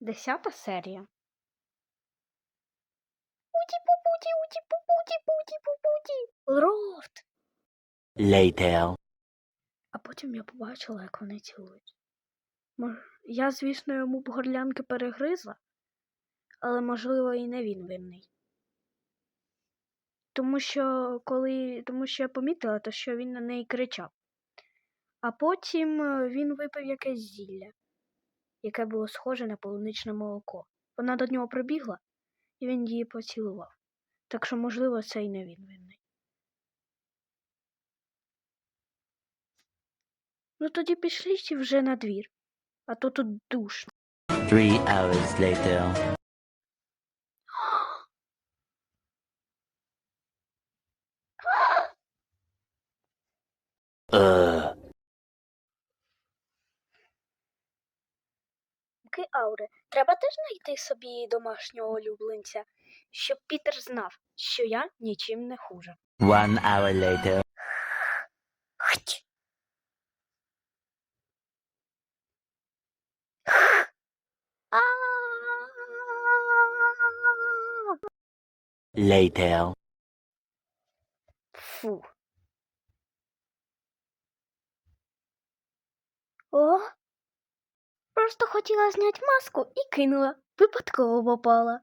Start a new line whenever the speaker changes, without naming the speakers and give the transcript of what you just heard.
Десята серія.
Уті-пу-путі, уті-пу-путі, путі-пу-путі.
Лорд!
Later.
А потім я побачила, як вони цілують. Я, звісно, йому б горлянки перегризла, але, можливо, і не він винний. Тому що, коли... Тому що я помітила, то що він на неї кричав. А потім е, він випив якесь зілля, яке було схоже на полуничне молоко. Вона до нього прибігла, і він її поцілував. Так що, можливо, це й не він винний. Ну тоді пішліть вже на двір, а то тут душно.
Three hours later.
Ки Ауре, треба теж знайти собі домашнього улюбленця, щоб Пітер знав, що я нічим не хуже.
One hour later. Later.
Фу. О. Просто хотіла зняти маску і кинула. Випадково попала.